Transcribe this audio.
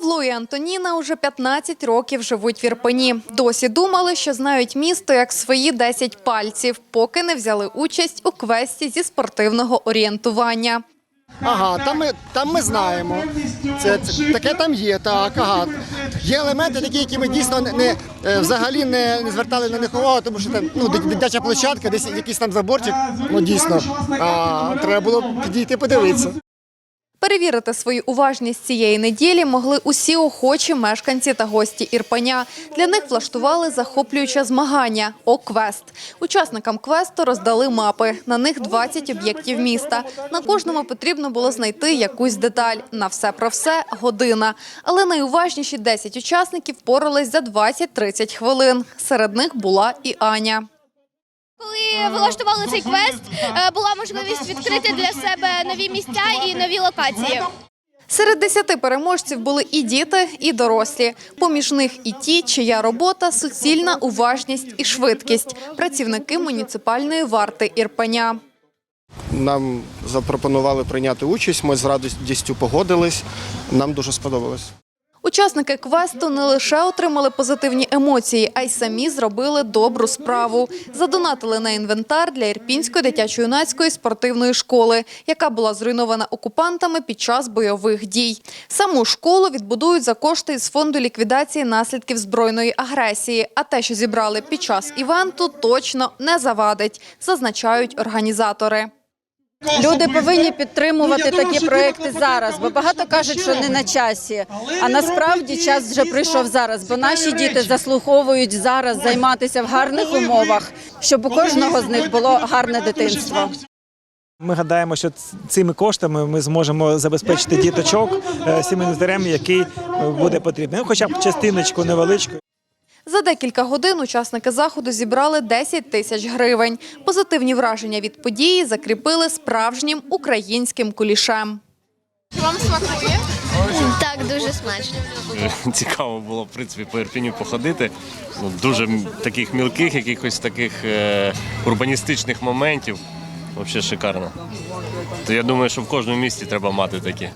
Павло і Антоніна уже 15 років живуть в Ірпені. Досі думали, що знають місто як свої 10 пальців, поки не взяли участь у квесті зі спортивного орієнтування. Ага, там ми, там ми знаємо. Це, це таке там є, так, ага. Є елементи такі, які ми дійсно не, е, взагалі не, не звертали на них увагу, тому що там ну, дитяча площадка, десь якийсь там заборчик, ну дійсно. А, треба було підійти подивитися. Перевірити свою уважність цієї неділі могли усі охочі мешканці та гості Ірпеня. Для них влаштували захоплююче змагання «О-квест». Учасникам квесту роздали мапи. На них 20 об'єктів міста. На кожному потрібно було знайти якусь деталь. На все про все – година. Але найуважніші 10 учасників порались за 20-30 хвилин. Серед них була і Аня. Влаштували цей квест, е, була можливість відкрити для себе нові місця і нові локації. Серед десяти переможців були і діти, і дорослі. Поміж них і ті, чия робота – суцільна уважність і швидкість. Працівники муніципальної варти Ірпеня. Нам запропонували прийняти участь. Ми з радістю погодились. Нам дуже сподобалось. Учасники квесту не лише отримали позитивні емоції, а й самі зробили добру справу. Задонатили на інвентар для Ірпінської дитячо-юнацької спортивної школи, яка була зруйнована окупантами під час бойових дій. Саму школу відбудують за кошти із фонду ліквідації наслідків збройної агресії. А те, що зібрали під час івенту, точно не завадить, зазначають організатори. Люди повинні підтримувати такі проекти зараз, бо багато кажуть, що не на часі. А насправді час вже прийшов зараз, бо наші діти заслуговують зараз займатися в гарних умовах, щоб у кожного з них було гарне дитинство. Ми гадаємо, що цими коштами ми зможемо забезпечити діточок е, який е, буде потрібний. Ну, хоча б частиночку невеличку. За декілька годин учасники заходу зібрали 10 тисяч гривень. Позитивні враження від події закріпили справжнім українським кулішем. Так, дуже смачно. Цікаво було в принципі по Ірпіню походити. Ну, дуже таких мілких, якихось таких е, урбаністичних моментів. Взагалі шикарно. То я думаю, що в кожному місті треба мати такі.